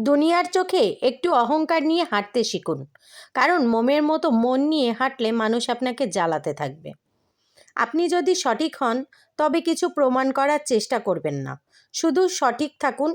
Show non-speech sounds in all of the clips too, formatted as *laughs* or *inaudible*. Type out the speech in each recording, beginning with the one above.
দুনিয়ার চোখে একটু অহংকার নিয়ে হাঁটতে শিখুন। কারণ মোমের মতো মন নিয়ে হাঁটলে মানুষ আপনাকে জ্বালাতে থাকবে। আপনি যদি সঠিক হন, তবে কিছু প্রমাণ করার চেষ্টা করবেন না। শুধু সঠিক থাকুন।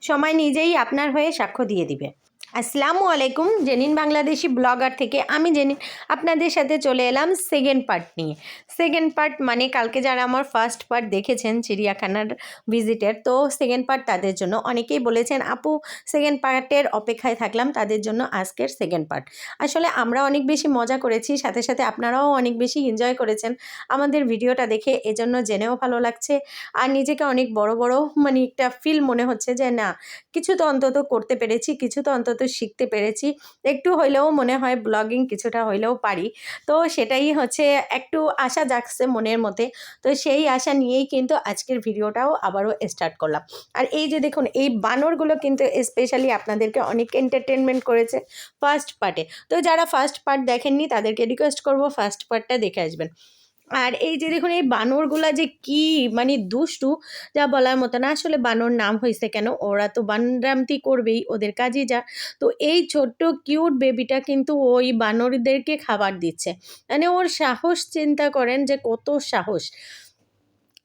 সময় নিজেই আপনার হয়ে সাক্ষ্য দিয়ে দিবে। আসসালামু আলাইকুম, জেনিন বাংলাদেশি ব্লগার থেকে আমি জেনিন আপনাদের সাথে চলে এলাম সেকেন্ড পার্ট নিয়ে। সেকেন্ড পার্ট মানে কালকে যারা আমার ফার্স্ট পার্ট দেখেছেন চিড়িয়াখানার ভিজিটের তো সেকেন্ড পার্ট তাদের জন্য অনেকেই বলেছেন, আপু সেকেন্ড পার্টের অপেক্ষায় থাকলাম, তাদের জন্য আজকের সেকেন্ড পার্ট আসলে আমরা অনেক বেশি মজা করেছি, সাথে সাথে আপনারাও অনেক বেশি এনজয় করেছেন আমাদের ভিডিওটা দেখে, এজন্য জেনেও ভালো লাগছে। আর নিজেকে অনেক বড় বড় মানে একটা ফিল মনে হচ্ছে যে, না, কিছু তো অন্তত করতে পেরেছি, কিছু তো অন্তত শিখতে পেরেছি। একটু হইলেও মনে হয় ব্লগিং কিছুটা হইলেও পারি। তো সেটাই হচ্ছে একটু আশা জাগছে মনের মধ্যে। তো সেই আশা নিয়েই কিন্তু আজকের ভিডিওটাও আবারও স্টার্ট করলাম। আর এই যে দেখুন, এই বানরগুলো কিন্তু স্পেশালি আপনাদেরকে অনেক এন্টারটেনমেন্ট করেছে ফার্স্ট পার্টে তো যারা ফার্স্ট পার্ট দেখেননি, তাদেরকে রিকোয়েস্ট করব ফার্স্ট পার্টটা দেখে আসবেন। আর এই যে দেখুন, এই বানরগুলা যে কি মানে দুষ্টু, যা বলার মতো না, আসলে বানর নাম হয়েছে কেন? ওরা তো বানরামতি করবেই ওদের কাজই যা। তো এই ছোট্ট কিউট বেবিটা কিন্তু ওই বানরদেরকে খাবার দিচ্ছে। মানে ওর সাহস চিন্তা করেন যে কত সাহস।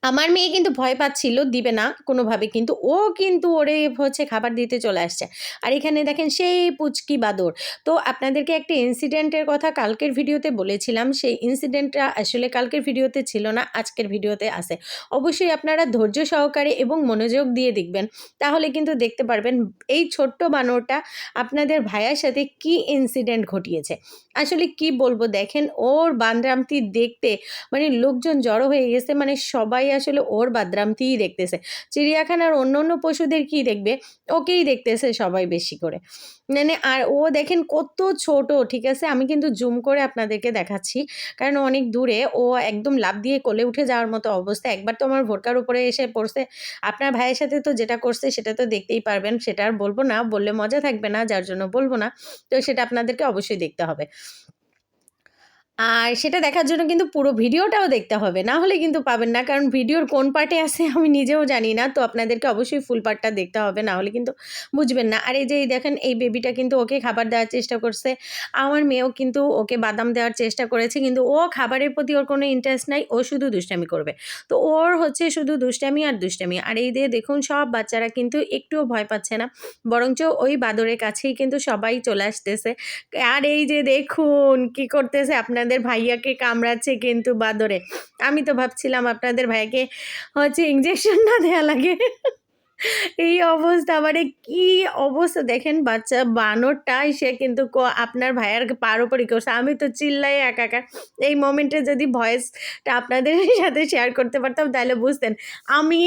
আমার মেয়ে কিন্তু ভয় পাচ্ছিল, দিবে না কোনোভাবে কিন্তু। ও কিন্তু ওরে হচ্ছে খাবার দিতে চলে আসছে। আর এখানে দেখেন সেই পুচকি বাদর। তো আপনাদেরকে একটা ইনসিডেন্টের কথা কালকের ভিডিওতে বলেছিলাম। সেই ইনসিডেন্টটা আসলে কালকের ভিডিওতে ছিল না, আজকের ভিডিওতে আছে। অবশ্যই আপনারা ধৈর্য সহকারে এবং মনোযোগ দিয়ে দেখবেন। তাহলে কিন্তু দেখতে পারবেন এই ছোট্ট বানরটা আপনাদের ভাইয়ার সাথে কি ইনসিডেন্ট ঘটিয়েছে। আসলে কি বলব, দেখেন ওর বান্দরামতি দেখতে মানে লোকজন জড়ো হয়ে গেছে মানে সবাই আসলে ওর বাদরামতিই দেখতেছে। চিড়িয়াখানার অন্য অন্য পশুদের কি দেখবে? ওকেই দেখতেছে সবাই বেশি করে। মানে আর ও দেখেন কত ছোট, ঠিক আছে? আমি কিন্তু জুম করে আপনাদেরকে দেখাচ্ছি। কারণ অনেক দূরে ও একদম লাভ দিয়ে কোলে উঠে যাওয়ার মতো অবস্থা। একবার তো আমার ভোটকার উপরে এসে পড়ছে। আপনার ভাইয়ের সাথে তো যেটা করছে সেটা তো দেখতেই পারবেন। সেটা আর বলব না, বললে মজা থাকবে না, যার জন্য বলব না। তো সেটা আপনাদেরকে অবশ্যই দেখতে হবে। আর সেটা দেখার জন্য কিন্তু পুরো ভিডিওটাও দেখতে হবে। না হলে কিন্তু পাবেন না, কারণ ভিডিওর কোন পার্টে আছে আমি নিজেও জানি না। তো আপনাদেরকে অবশ্যই ফুল পার্টটা দেখতে হবে, না হলে কিন্তু বুঝবেন না। আর এই যে দেখেন, এই বেবিটা কিন্তু ওকে খাবার দেওয়ার চেষ্টা করছে। আমার মেয়েও কিন্তু ওকে বাদাম দেওয়ার চেষ্টা করেছে, কিন্তু ও খাবারের প্রতি ওর কোনো ইন্টারেস্ট নাই, ও শুধু দুষ্টামি করবে। তো ওর হচ্ছে শুধু দুষ্টামি আর দুষ্টামি। আর এই দিয়ে দেখুন, সব বাচ্চারা কিন্তু একটুও ভয় পাচ্ছে না, বরঞ্চ ওই বাদরের কাছেই কিন্তু সবাই চলে আসতেছে। আর এই যে দেখুন, কি করতেছে আপনাদের ভাইয়াকে কামড়াচ্ছে কিন্তু বাদরে। আমি তো ভাবছিলাম আপনাদের ভাইয়াকে হচ্ছে ইঞ্জেকশন না দেওয়া লাগে। এই অবস্থা মানে কি অবস্থা? দেখেন বাচ্চা বানরটাই সে কিন্তু আপনার ভাইয়ার পার করছে। আমি তো চিল্লাই একাকার। এই মোমেন্টে যদি ভয়েসটা আপনাদের *laughs* সাথে শেয়ার করতে পারতাম, তাহলে বুঝতেন। আমি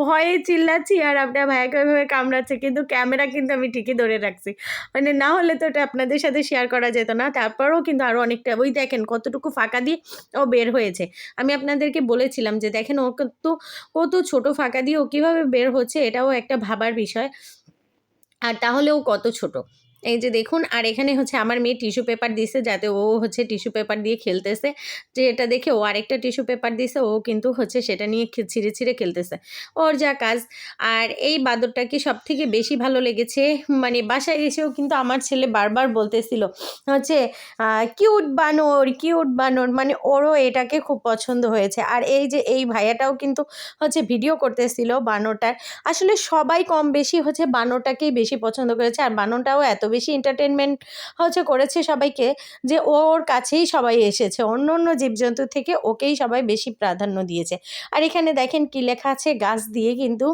ভয়ে চিল্লাচ্ছি আর আপনার ভাইয়াকে ওইভাবে কামড়াচ্ছে, কিন্তু ক্যামেরা কিন্তু আমি ঠিকই ধরে রাখছি। মানে না হলে তো এটা আপনাদের সাথে শেয়ার করা যেত না। তারপরেও কিন্তু আরও অনেকটা, ওই দেখেন কতটুকু ফাঁকা দিয়ে ও বের হয়েছে। আমি আপনাদেরকে বলেছিলাম যে, দেখেন ও কত কত ছোট ফাঁকা দিয়ে ও কীভাবে বের হচ্ছে এটাও একটা ভাবার বিষয়। আর তাহলেও কত ছোট? এই যে দেখুন, আর এখানে হচ্ছে আমার মেয়ে টিস্যু পেপার দিছে যাতে ও হচ্ছে টিস্যু পেপার দিয়ে খেলতেছে। যে এটা দেখে ও আরেকটা টিস্যু পেপার দিছে, ও কিন্তু হচ্ছে সেটা নিয়ে ছিঁড়ে ছিঁড়ে খেলতেছে। ওর যা কাজ। আর এই বাদরটাকে সব থেকে বেশি ভালো লেগেছে? মানে বাসায় এসেও কিন্তু আমার ছেলে বারবার বলতেছিল হচ্ছে কিউট বানর কিউট বানর। মানে ওরও এটাকে খুব পছন্দ হয়েছে। আর এই যে এই ভাইয়াটাও কিন্তু হচ্ছে ভিডিও করতেছিল বানরটার। আসলে সবাই কম বেশি হচ্ছে বানরটাকেই বেশি পছন্দ করেছে। আর বানরটাও এত বেশি এন্টারটেনমেন্ট হচ্ছে করেছে সবাইকে যে ওর কাছেই সবাই এসেছে। অন্য অন্য জীবজন্তু থেকে ওকেই সবাই বেশি প্রাধান্য দিয়েছে। আর এখানে দেখেন কি লেখা আছে? গাছ দিয়ে কিন্তু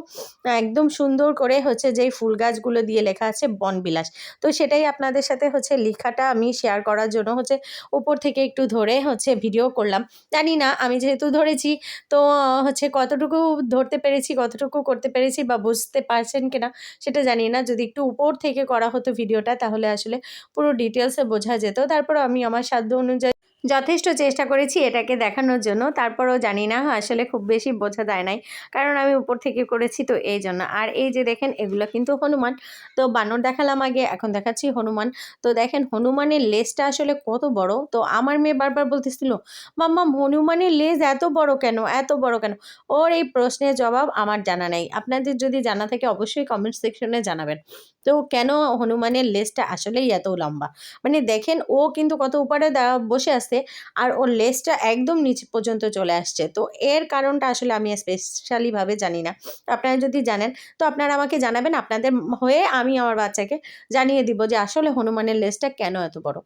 একদম সুন্দর করে হচ্ছে যেই ফুল গাছগুলো দিয়ে লেখা আছে বনবিলাস। তো সেটাই আপনাদের সাথে হচ্ছে লেখাটা আমি শেয়ার করার জন্য হচ্ছে উপর থেকে একটু ধরে হচ্ছে ভিডিও করলাম। জানি না, আমি যেহেতু ধরেছি, তো হচ্ছে কতটুকু ধরতে পেরেছি, কতটুকু করতে পেরেছি বা বুঝতে পারছেন কিনা সেটা জানি না। যদি একটু উপর থেকে করা হতো ভিডিওটা তাহলে আসলে পুরো ডিটেলসে বোঝা যেত। তারপর আমি আমার সাধ্য অনুযায়ী যথেষ্ট চেষ্টা করেছি এটাকে দেখানোর জন্য। তারপরও জানি না, আসলে খুব বেশি বোঝা যায় নাই। কারণ আমি উপর থেকে করেছি তো এই জন্য। আর এই যে দেখেন, এগুলো কিন্তু হনুমান। তো বানর দেখালাম আগে, এখন দেখাচ্ছি হনুমান। তো দেখেন, হনুমানের লেজটা আসলে কত বড়। তো আমার মেয়ে বারবার বলতেছিল, মাম্মা, হনুমানের লেজ এত বড় কেন? এত বড় কেন? ওর এই প্রশ্নের জবাব আমার জানা নেই। আপনাদের যদি জানা থাকে, অবশ্যই কমেন্ট সেকশনে জানাবেন। তো কেন হনুমানের লেজটা আসলেই এত লম্বা? মানে দেখেন, ও কিন্তু কত উপরে বসে বসে আছে আর ওর লেসটা একদম নিচে পর্যন্ত চলে আসছে। তো এর কারণটা আসলে আমি স্পেশালিভাবে জানি না। আপনারা যদি জানেন, তো আপনারা আমাকে জানাবেন। আপনাদের হয়ে আমি আমার বাচ্চাকে জানিয়ে দিব যে আসলে হনুমানের লেসটা কেন এত বড়।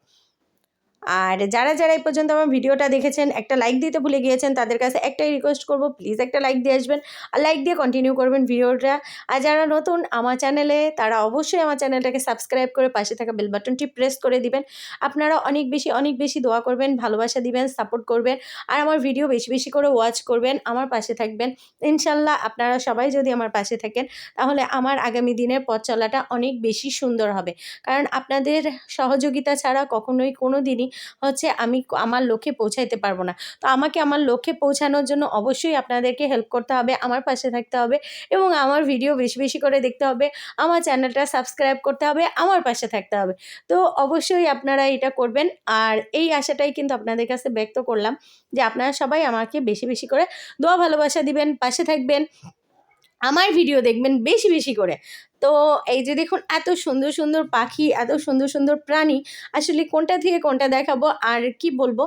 আর যারা যারা এই পর্যন্ত আমার ভিডিওটা দেখেছেন, একটা লাইক দিতে ভুলে গিয়েছেন, তাদের কাছে একটাই রিকোয়েস্ট করব প্লিজ একটা লাইক দিয়ে আসবেন আর লাইক দিয়ে কন্টিনিউ করবেন ভিডিওটা। আর যারা নতুন আমার চ্যানেলে তারা অবশ্যই আমার চ্যানেলটাকে সাবস্ক্রাইব করে পাশে থাকা বেল বাটনটি প্রেস করে দিবেন। আপনারা অনেক বেশি অনেক বেশি দোয়া করবেন, ভালোবাসা দিবেন সাপোর্ট করবেন আর আমার ভিডিও বেশি বেশি করে ওয়াচ করবেন, আমার পাশে থাকবেন। ইনশাল্লাহ আপনারা সবাই যদি আমার পাশে থাকেন, তাহলে আমার আগামী দিনের পথ চলাটা অনেক বেশি সুন্দর হবে। কারণ আপনাদের সহযোগিতা ছাড়া কখনোই কোনো দিনই হচ্ছে আমি আমার লক্ষ্যে পৌঁছাইতে পারব না। তো আমাকে আমার লক্ষ্যে পৌঁছানোর জন্য অবশ্যই আপনাদেরকে হেল্প করতে হবে, আমার পাশে থাকতে হবে এবং আমার ভিডিও বেশি বেশি করে দেখতে হবে, আমার চ্যানেলটা সাবস্ক্রাইব করতে হবে, আমার পাশে থাকতে হবে। তো অবশ্যই আপনারা এটা করবেন আর এই আশাটাই কিন্তু আপনাদের কাছে ব্যক্ত করলাম যে আপনারা সবাই আমাকে বেশি বেশি করে দোয়া ভালোবাসা দিবেন, পাশে থাকবেন, আমার ভিডিও দেখবেন বেশি বেশি করে। তো এই যে দেখুন, এত সুন্দর সুন্দর পাখি, এত সুন্দর সুন্দর প্রাণী, আসলে কোনটা থেকে কোনটা দেখাবো আর কি বলব?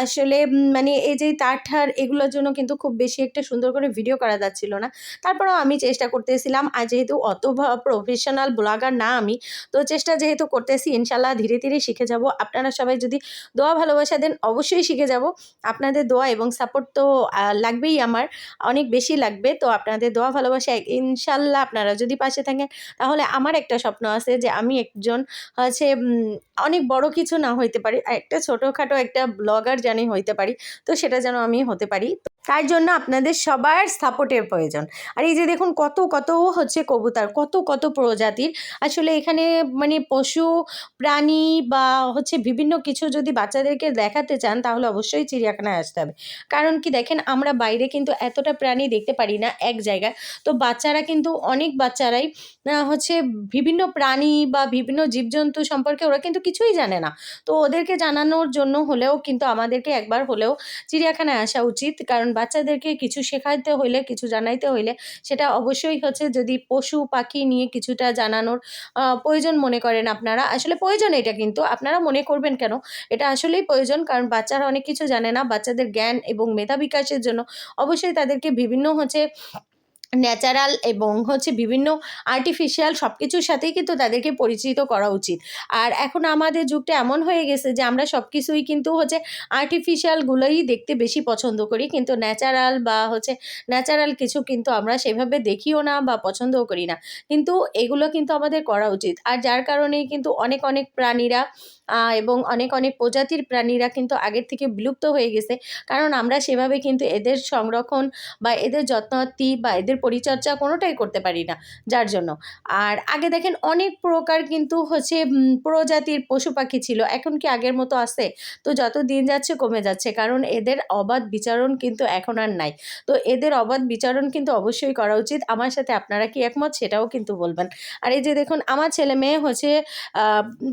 আসলে মানে এই যে তার ঠার এগুলোর জন্য কিন্তু খুব বেশি একটা সুন্দর করে ভিডিও করা যাচ্ছিল না। তারপরেও আমি চেষ্টা করতেছিলাম, আর যেহেতু অত প্রফেশনাল ব্লগার না আমি, তো চেষ্টা যেহেতু করতেছি ইনশাল্লাহ ধীরে ধীরে শিখে যাব। আপনারা সবাই যদি দোয়া, ভালোবাসা দেন, অবশ্যই শিখে যাব। আপনাদের দোয়া এবং সাপোর্ট তো লাগবেই আমার, অনেক বেশি লাগবে। তো আপনাদের দোয়া, ভালোবাসা ইনশাল্লাহ আপনারা যদি পাশে থাকেন তাহলে আমার একটা স্বপ্ন আছে যে আমি একজন হচ্ছে অনেক বড় কিছু না হইতে পারি। একটা ছোটোখাটো একটা ব্লগার জানি হইতে পারি। তো সেটা যেন আমি হতে পারি। তার জন্য আপনাদের সবার সাপোর্টের প্রয়োজন। আর এই যে দেখুন, কত কত হচ্ছে কবুতর, কত কত প্রজাতির। আসলে এখানে মানে পশু, প্রাণী বা হচ্ছে বিভিন্ন কিছু যদি বাচ্চাদেরকে দেখাতে চান, তাহলে অবশ্যই চিড়িয়াখানায় আসতে হবে। কারণ কি দেখেন, আমরা বাইরে কিন্তু এতটা প্রাণী দেখতে পারি না এক জায়গায়। তো বাচ্চারা কিন্তু অনেক বাচ্চারাই হচ্ছে বিভিন্ন প্রাণী বা বিভিন্ন জীবজন্তু সম্পর্কে ওরা কিন্তু কিছুই জানে না। তো ওদেরকে জানানোর জন্য হলেও কিন্তু আমাদেরকে একবার হলেও চিড়িয়াখানায় আসা উচিত। কারণ বাচ্চাদেরকে কিছু শেখাইতে হইলে, কিছু জানাইতে হইলে, সেটা অবশ্যই হচ্ছে যদি পশু, পাখি নিয়ে কিছুটা জানানোর প্রয়োজন মনে করেন আপনারা। আসলে প্রয়োজন এটা কিন্তু। আপনারা মনে করবেন কেন? এটা আসলেই প্রয়োজন, কারণ বাচ্চারা অনেক কিছু জানে না। বাচ্চাদের জ্ঞান এবং মেধা বিকাশের জন্য অবশ্যই তাদেরকে বিভিন্ন হচ্ছে ন্যাচারাল এবং হচ্ছে বিভিন্ন আর্টিফিশিয়াল সব কিছুর সাথেই কিন্তু তাদেরকে পরিচিত করা উচিত। আর এখন আমাদের যুগটা এমন হয়ে গেছে যে আমরা সব কিছুই কিন্তু হচ্ছে আর্টিফিশিয়ালগুলোই দেখতে বেশি পছন্দ করি। কিন্তু ন্যাচারাল বা হচ্ছে ন্যাচারাল কিছু কিন্তু আমরা সেভাবে দেখিও না বা পছন্দও করি না। কিন্তু এগুলো কিন্তু আমাদের করা উচিত। আর যার কারণেই কিন্তু অনেক অনেক প্রাণীরা এবং অনেক অনেক প্রজাতির প্রাণীরা কিন্তু আগের থেকে বিলুপ্ত হয়ে গেছে। কারণ আমরা সেভাবে কিন্তু এদের সংরক্ষণ বা এদের যত্নার্থী বা এদের পরিচর্যা কোনোটাই করতে পারি না, যার জন্য। আর আগে দেখেন অনেক প্রকার কিন্তু হচ্ছে প্রজাতির পশু পাখি ছিল, এখন কি আগের মতো আছে? তো যত দিন যাচ্ছে কমে যাচ্ছে, কারণ এদের অবাধ বিচারণ কিন্তু এখন আর নাই। তো এদের অবাধ বিচারণ কিন্তু অবশ্যই করা উচিত। আমার সাথে আপনারা কি একমত সেটাও কিন্তু বলবেন। আর এই যে দেখুন, আমার ছেলে মেয়ে হচ্ছে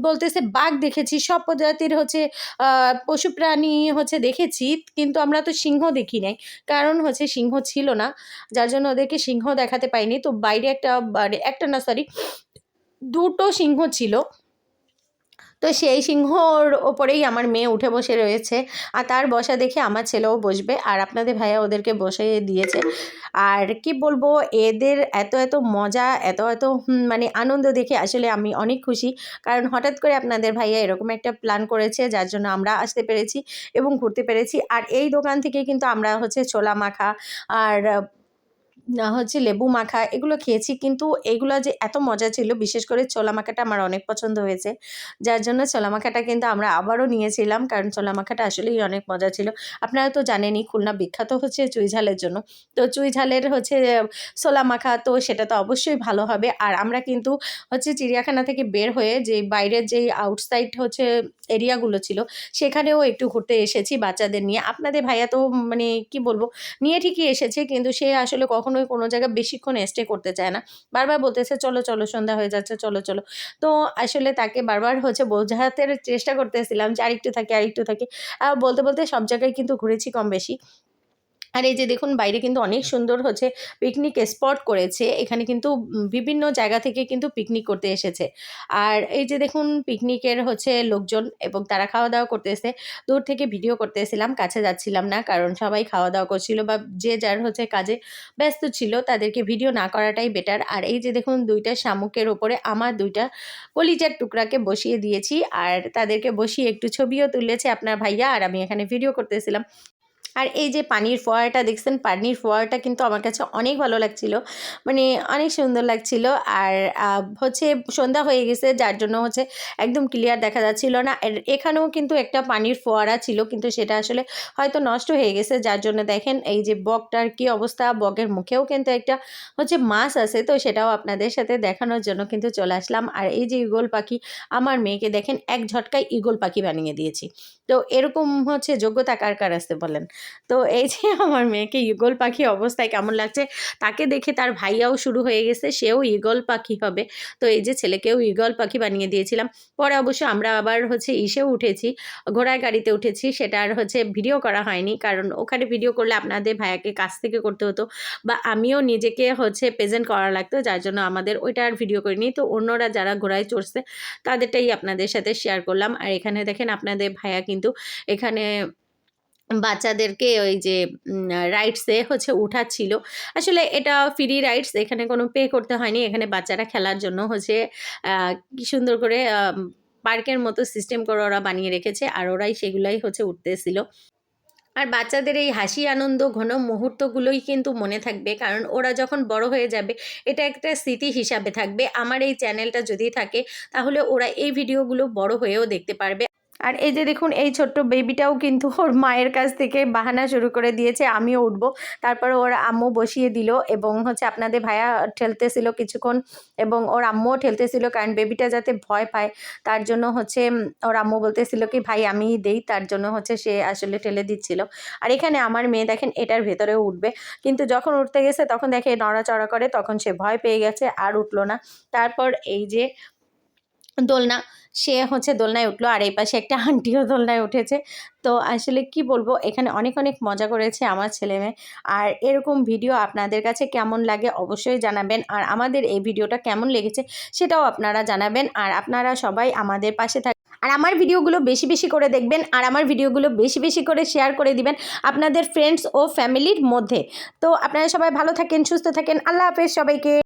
বলতেছে বাঘ দেখেছি, সব প্রজাতির হচ্ছে পশু প্রাণী হচ্ছে দেখেছি, কিন্তু আমরা তো সিংহ দেখি নাই। কারণ হচ্ছে সিংহ ছিল না, যার জন্য ওদেরকে সিংহ দেখাতে পাইনি। তো বাইরে একটা মানে একটা না সরি দুটো সিংহ ছিল। তো সেই সিংহর ওপরেই আমার মেয়ে উঠে বসে রয়েছে। আর তার বসা দেখে আমার ছেলেও বসবে। আর আপনাদের ভাইয়া ওদেরকে বসে দিয়েছে। আর কি বলব, এদের এত এত মজা, এত এত মানে আনন্দ দেখে আসলে আমি অনেক খুশি। কারণ হঠাৎ করে আপনাদের ভাইয়া এরকম একটা প্ল্যান করেছে, যার জন্য আমরা আসতে পেরেছি এবং ঘুরতে পেরেছি। আর এই দোকান থেকে কিন্তু আমরা হচ্ছে ছোলা মাখা, আর হচ্ছে লেবু মাখা এগুলো খেয়েছি কিন্তু এগুলো যে এত মজা ছিল, বিশেষ করে ছোলা মাখাটা আমার অনেক পছন্দ হয়েছে। যার জন্য ছোলা মাখাটা কিন্তু আমরা আবারও নিয়েছিলাম কারণ ছোলা মাখাটা আসলেই অনেক মজা ছিল। আপনারা তো জানেনই খুলনা বিখ্যাত হচ্ছে চুই ঝালের জন্য। তো চুই ঝালের হচ্ছে ছোলা মাখা তো সেটা তো অবশ্যই ভালো হবে। আর আমরা কিন্তু হচ্ছে চিড়িয়াখানা থেকে বের হয়ে যে বাইরের যেই আউটসাইড হচ্ছে এরিয়াগুলো ছিল, সেখানেও একটু ঘুরতে এসেছি বাচ্চাদের নিয়ে। আপনাদের ভাইয়া তো মানে কি বলব, নিয়ে ঠিকই এসেছে কিন্তু সে আসলে কখনোই কোনো জায়গায় বেশিক্ষণ স্টে করতে চায় না। বারবার বলতেছে, চলো চলো, সন্ধ্যা হয়ে যাচ্ছে, চলো চলো। তো আসলে তাকে বারবার হচ্ছে বোঝাতে চেষ্টা করতেছিলাম যে আরেকটু থাকে আরেকটু থাকে। বলতে বলতে সব জায়গায় কিন্তু ঘুরেছি কম বেশি। আর এই যে দেখুন, বাইরে কিন্তু অনেক সুন্দর হচ্ছে পিকনিক স্পট করেছে। এখানে কিন্তু বিভিন্ন জায়গা থেকে কিন্তু পিকনিক করতে এসেছে। আর এই যে দেখুন পিকনিকের হচ্ছে লোকজন এবং তারা খাওয়া দাওয়া করতেছে দূর থেকে ভিডিও করতেছিলাম কাছে যাচ্ছিলাম না, কারণ সবাই খাওয়া দাওয়া করছিল বা যে যার হচ্ছে কাজে ব্যস্ত ছিল, তাদেরকে ভিডিও না করাটাই বেটার আর এই যে দেখুন, দুইটা শামুকের ওপরে আমার দুইটা কলিজার টুকরাকে বসিয়ে দিয়েছি। আর তাদেরকে বসিয়ে একটু ছবিও তুলেছে আপনার ভাইয়া, আর আমি এখানে ভিডিও করতেছিলাম আর এই যে পানির ফোয়ারাটা, দেখছেন? পানির ফোয়ারাটা কিন্তু আমার কাছে অনেক ভালো লাগছিল। মানে অনেক সুন্দর লাগছিল। আর হচ্ছে সন্ধ্যা হয়ে গেছে, যার জন্য হচ্ছে একদম ক্লিয়ার দেখা যাচ্ছিল না। এখানেও কিন্তু একটা পানির ফোয়ারা ছিল, কিন্তু সেটা আসলে হয়তো নষ্ট হয়ে গেছে। যার জন্য দেখেন, এই যে বকটার কি অবস্থা? বকের মুখেও কিন্তু একটা হচ্ছে মাছ আছে, তো সেটাও আপনাদের সাথে দেখানোর জন্য কিন্তু চলে আসলাম। আর এই যে ইগল পাখি, আমার মেয়েকে দেখেন, এক ঝটকায় ইগল পাখি বানিয়ে দিয়েছি। তো এরকম হচ্ছে যোগ্যতা কার কার আসতে বলেন? তো এই যে আমার মেয়েকে ইগল পাখি অবস্থায় কেমন লাগছে, তাকে দেখে তার ভাইয়াও শুরু হয়ে গেছে, সেও ইগল পাখি হবে। তো এই যে ছেলেকেও ইগল পাখি বানিয়ে দিয়েছিলাম। পরে অবশ্য আমরা আবার হচ্ছে ইসেও উঠেছি, ঘোড়ার গাড়িতে উঠেছি, সেটা আর হচ্ছে ভিডিও করা হয়নি। কারণ ওখানে ভিডিও করলে আপনাদের ভাইয়াকে কাছ থেকে করতে হতো বা আমিও নিজেকে হচ্ছে প্রেজেন্ট করা লাগতো, যার জন্য আমাদের ওইটা আর ভিডিও করিনি। তো অন্যরা যারা ঘোড়ায় চড়ছে, তাদেরটাই আপনাদের সাথে শেয়ার করলাম। আর এখানে দেখেন আপনাদের ভাইয়া কিন্তু এখানে বাচ্চাদেরকে ওই যে রাইডসে হচ্ছে উঠাচ্ছিল। আসলে এটা ফ্রি রাইডস এখানে কোনো পে করতে হয়নি। এখানে বাচ্চারা খেলার জন্য হচ্ছে কি সুন্দর করে পার্কের মতো সিস্টেম করে ওরা বানিয়ে রেখেছে আর ওরাই সেগুলাই হচ্ছে উঠতেছিল। আর বাচ্চাদের এই হাসি, আনন্দ, ঘন মুহূর্তগুলোই কিন্তু মনে থাকবে। কারণ ওরা যখন বড় হয়ে যাবে, এটা একটা স্মৃতি হিসাবে থাকবে। আমার এই চ্যানেলটা যদি থাকে, তাহলে ওরা এই ভিডিওগুলো বড় হয়েও দেখতে পারবে। আর এই যে দেখুন, এই ছোট্ট বেবিটাও কিন্তু ওর মায়ের কাছ থেকে বাহানা শুরু করে দিয়েছে, আমিও উঠবো। তারপরে ওর আম্মু বসিয়ে দিল এবং হচ্ছে আপনাদের ভাইয়া ঠেলতেছিল কিছুক্ষণ এবং ওর আম্মুও ঠেলতেছিল কারণ বেবিটা যাতে ভয় পায়, তার জন্য হচ্ছে ওর আম্মু বলতেছিল কি, ভাই, আমি দেই। তার জন্য হচ্ছে সে আসলে ঠেলে দিচ্ছিল। আর এখানে আমার মেয়ে দেখেন, এটার ভেতরেও উঠবে। কিন্তু যখন উঠতে গেছে, তখন দেখে নড়াচড়া করে, তখন সে ভয় পেয়ে গেছে, আর উঠল না। তারপর এই যে দোলনা। সে হচ্ছে দোলনায় উঠল আর এই পাশে একটা আন্টিও দোলনায় উঠেছে। তো আসলে কি বলব, এখানে অনেক অনেক মজা করেছে আমার ছেলে মেয়ে। আর এরকম ভিডিও আপনাদের কাছে কেমন লাগে অবশ্যই জানাবেন। আর আমাদের এই ভিডিওটা কেমন লেগেছে সেটাও আপনারা জানাবেন। আর আপনারা সবাই আমাদের পাশে থাক আর আমার ভিডিওগুলো বেশি বেশি করে দেখবেন। আর আমার ভিডিওগুলো বেশি বেশি করে শেয়ার করে দিবেন আপনাদের ফ্রেন্ডস ও ফ্যামিলির মধ্যে। তো আপনারা সবাই ভালো থাকেন, সুস্থ থাকেন। আল্লাহ হাফেজ সবাইকে।